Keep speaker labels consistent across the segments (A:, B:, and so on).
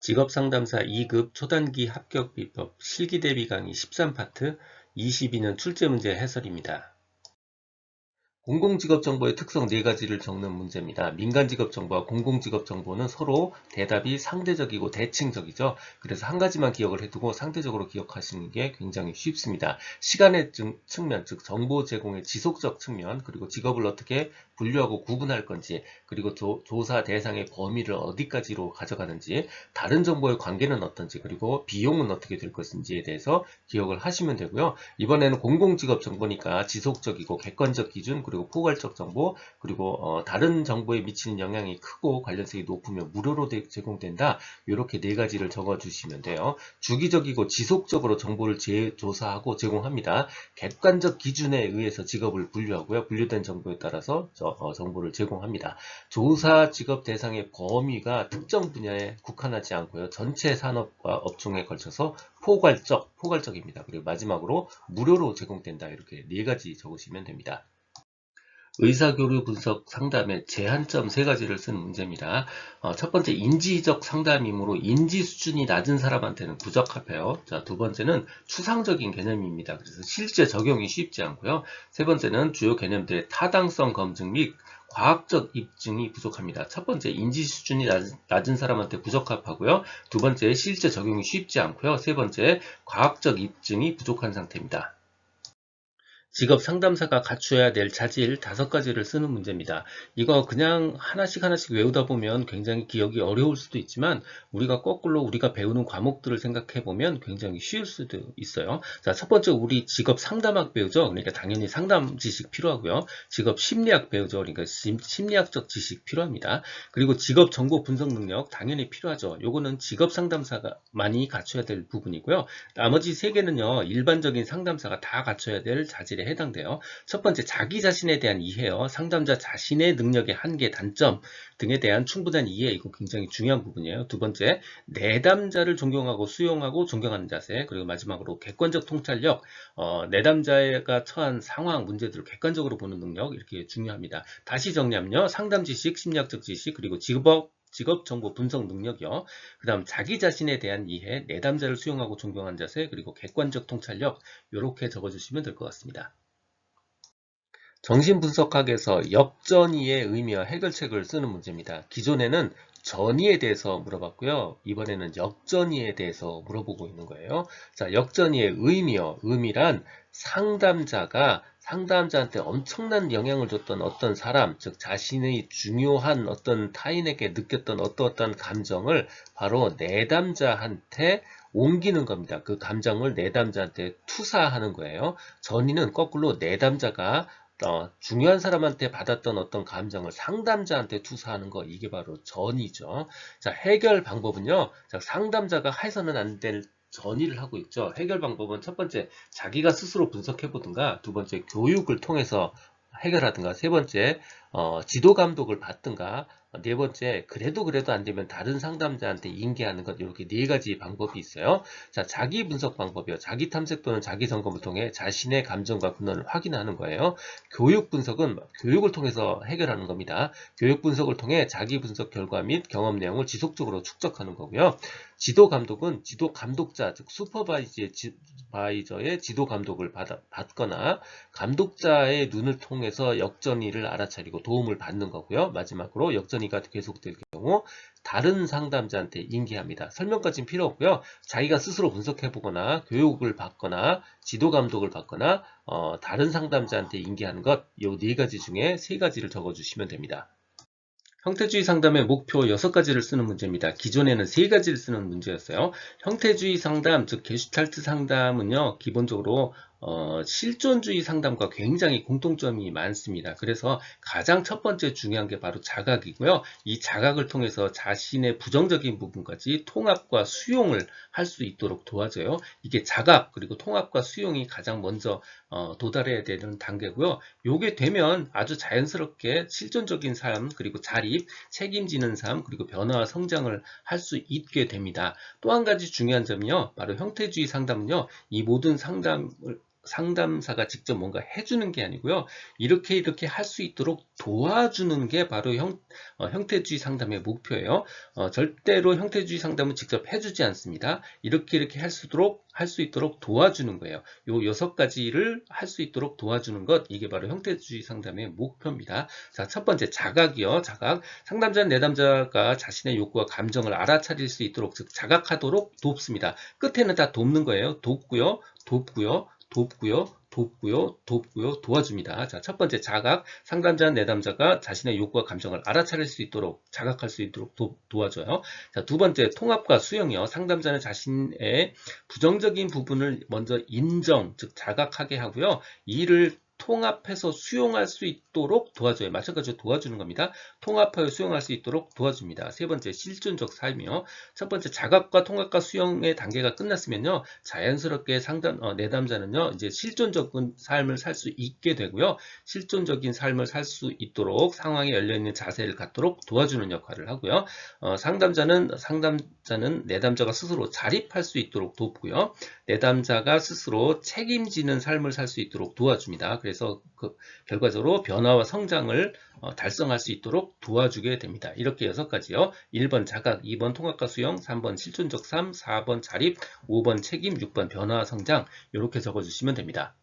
A: 직업상담사 2급 초단기 합격 비법 실기 대비 강의 13파트 22년 출제 문제 해설입니다. 공공직업정보의 특성 4가지를 적는 문제입니다. 민간직업정보와 공공직업정보는 서로 대답이 상대적이고 대칭적이죠. 그래서 한 가지만 기억을 해두고 상대적으로 기억하시는 게 굉장히 쉽습니다. 시간의 측면, 즉 정보 제공의 지속적 측면, 그리고 직업을 어떻게 분류하고 구분할 건지, 그리고 조, 사 대상의 범위를 어디까지로 가져가는지, 다른 정보의 관계는 어떤지, 그리고 비용은 어떻게 될 것인지에 대해서 기억을 하시면 되고요. 이번에는 공공직업 정보니까 지속적이고 객관적 기준, 그리고 포괄적 정보, 그리고 어, 다른 정보에 미치는 영향이 크고 관련성이 높으면 무료로 제공된다. 이렇게 네 가지를 적어주시면 돼요. 주기적이고 지속적으로 정보를 재조사하고 제공합니다. 객관적 기준에 의해서 직업을 분류하고요. 분류된 정보에 따라서 저, 어, 정보를 제공합니다. 조사 직업 대상의 범위가 특정 분야에 국한하지 않고요. 전체 산업과 업종에 걸쳐서 포괄적, 포괄적입니다. 그리고 마지막으로 무료로 제공된다. 이렇게 네 가지 적으시면 됩니다. 의사교류 분석 상담의 제한점 세 가지를 쓴 문제입니다. 어, 첫 번째 인지적 상담이므로 인지 수준이 낮은 사람한테는 부적합해요. 자, 두 번째는 추상적인 개념입니다. 그래서 실제 적용이 쉽지 않고요. 세 번째는 주요 개념들의 타당성 검증 및 과학적 입증이 부족합니다. 첫 번째 인지 수준이 낮은, 낮은 사람한테 부적합하고요. 두 번째 실제 적용이 쉽지 않고요. 세 번째 과학적 입증이 부족한 상태입니다. 직업 상담사가 갖추어야 될 자질 다섯 가지를 쓰는 문제입니다. 이거 그냥 하나씩 하나씩 외우다 보면 굉장히 기억이 어려울 수도 있지만 우리가 거꾸로 우리가 배우는 과목들을 생각해 보면 굉장히 쉬울 수도 있어요. 자, 첫 번째 우리 직업 상담학 배우죠. 그러니까 당연히 상담 지식 필요하고요. 직업 심리학 배우죠. 그러니까 심리학적 지식 필요합니다. 그리고 직업 정보 분석 능력 당연히 필요하죠. 요거는 직업 상담사가 많이 갖춰야 될 부분이고요. 나머지 세 개는요. 일반적인 상담사가 다 갖춰야 될 자질 에 해당돼요. 첫 번째 자기 자신에 대한 이해요. 상담자 자신의 능력의 한계, 단점 등에 대한 충분한 이해 이거 굉장히 중요한 부분이에요. 두 번째 내담자를 존경하고 수용하고 존경하는 자세 그리고 마지막으로 객관적 통찰력 어, 내담자가 처한 상황 문제들을 객관적으로 보는 능력 이렇게 중요합니다. 다시 정리하면요. 상담 지식, 심리학적 지식 그리고 직업 직업 정보 분석 능력이요. 그 다음 자기 자신에 대한 이해, 내담자를 수용하고 존경하는 자세, 그리고 객관적 통찰력 이렇게 적어주시면 될 것 같습니다. 정신분석학에서 역전이의 의미와 해결책을 쓰는 문제입니다. 기존에는 전이에 대해서 물어봤고요. 이번에는 역전이에 대해서 물어보고 있는 거예요. 자, 역전이의 의미요. 의미란 상담자가 상담자한테 엄청난 영향을 줬던 어떤 사람, 즉 자신의 중요한 어떤 타인에게 느꼈던 어떠어떤 감정을 바로 내담자한테 옮기는 겁니다. 그 감정을 내담자한테 투사하는 거예요. 전이는 거꾸로 내담자가 어, 중요한 사람한테 받았던 어떤 감정을 상담자한테 투사하는 거 이게 바로 전이죠. 자 해결 방법은요. 자, 상담자가 해서는 안 될 전이를 하고 있죠. 해결 방법은 첫 번째 자기가 스스로 분석해 보든가 두 번째 교육을 통해서 해결하든가 세 번째 어, 지도 감독을 받든가 네 번째 그래도 그래도 안 되면 다른 상담자한테 인계하는 것 이렇게 네 가지 방법이 있어요. 자 자기 분석 방법이요. 자기 탐색 또는 자기 점검을 통해 자신의 감정과 근원을 확인하는 거예요. 교육 분석은 교육을 통해서 해결하는 겁니다. 교육 분석을 통해 자기 분석 결과 및 경험 내용을 지속적으로 축적하는 거고요. 지도 감독은 지도 감독자 즉 슈퍼바이저의 지도 감독을 받, 받거나 감독자의 눈을 통해서 역전이를 알아차리고 도움을 받는 거고요. 마지막으로 역전 이가 계속될 경우 다른 상담자한테 인계합니다. 설명까지는 필요 없고요. 자기가 스스로 분석해보거나 교육을 받거나 지도 감독을 받거나 어, 다른 상담자한테 인계하는 것 이 네 가지 중에 세 가지를 적어주시면 됩니다. 형태주의 상담의 목표 6가지를 쓰는 문제입니다. 기존에는 3가지를 쓰는 문제였어요. 형태주의 상담, 즉 게슈탈트 상담은요. 기본적으로 어, 실존주의 상담과 굉장히 공통점이 많습니다. 그래서 가장 첫 번째 중요한 게 바로 자각이고요. 이 자각을 통해서 자신의 부정적인 부분까지 통합과 수용을 할 수 있도록 도와줘요. 이게 자각 그리고 통합과 수용이 가장 먼저 어, 도달해야 되는 단계고요. 요게 되면 아주 자연스럽게 실존적인 삶 그리고 자립, 책임지는 삶 그리고 변화와 성장을 할 수 있게 됩니다. 또 한 가지 중요한 점은요. 바로 형태주의 상담은요. 이 모든 상담을 상담사가 직접 뭔가 해주는 게 아니고요. 이렇게 이렇게 할 수 있도록 도와주는 게 바로 형, 어, 형태주의 상담의 목표예요. 어, 절대로 형태주의 상담은 직접 해주지 않습니다. 이렇게 이렇게 할 수 있도록 할 수 있도록 도와주는 거예요. 요 여섯 가지를 할 수 있도록 도와주는 것 이게 바로 형태주의 상담의 목표입니다. 자, 첫 번째 자각이요. 자각. 상담자 내담자가 자신의 욕구와 감정을 알아차릴 수 있도록 즉 자각하도록 돕습니다. 끝에는 다 돕는 거예요. 돕고요. 돕고요. 돕고요. 돕고요, 돕고요, 도와줍니다. 자, 첫 번째 자각, 상담자, 내담자가 자신의 욕구와 감정을 알아차릴 수 있도록, 자각할 수 있도록 도, 도와줘요. 자, 두 번째 통합과 수용이요. 상담자는 자신의 부정적인 부분을 먼저 인정, 즉 자각하게 하고요. 이를 통합해서 수용할 수 있도록 도와줘요. 마찬가지로 도와주는 겁니다. 통합하여 수용할 수 있도록 도와줍니다. 세 번째, 실존적 삶이요. 첫 번째, 자각과 통합과 수용의 단계가 끝났으면요. 자연스럽게 상담, 어, 내담자는요. 이제 실존적인 삶을 살 수 있게 되고요. 실존적인 삶을 살 수 있도록 상황에 열려있는 자세를 갖도록 도와주는 역할을 하고요. 어, 상담자는, 상담자는 내담자가 스스로 자립할 수 있도록 돕고요. 내담자가 스스로 책임지는 삶을 살 수 있도록 도와줍니다. 그래서 그 결과적으로 변화와 성장을 어, 달성할 수 있도록 도와주게 됩니다. 이렇게 여섯 가지요. 1번 자각, 2번 통합과 수용, 3번 실존적 삶, 4번 자립, 5번 책임, 6번 변화와 성장 이렇게 적어주시면 됩니다.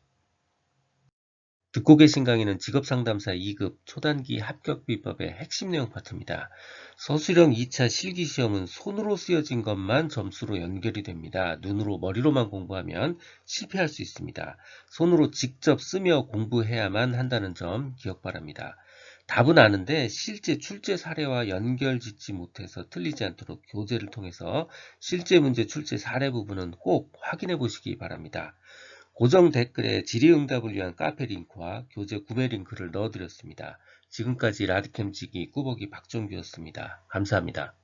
A: 듣고 계신 강의는 직업상담사 2급 초단기 합격 비법의 핵심 내용 파트입니다. 서술형 2차 실기시험은 손으로 쓰여진 것만 점수로 연결이 됩니다. 눈으로 머리로만 공부하면 실패할 수 있습니다. 손으로 직접 쓰며 공부해야만 한다는 점 기억 바랍니다. 답은 아는데 실제 출제 사례와 연결 짓지 못해서 틀리지 않도록 교재를 통해서 실제 문제 출제 사례 부분은 꼭 확인해 보시기 바랍니다. 고정 댓글에 질의응답을 위한 카페 링크와 교재 구매 링크를 넣어드렸습니다. 지금까지 라디캠지기 꾸벅이 박종규였습니다. 감사합니다.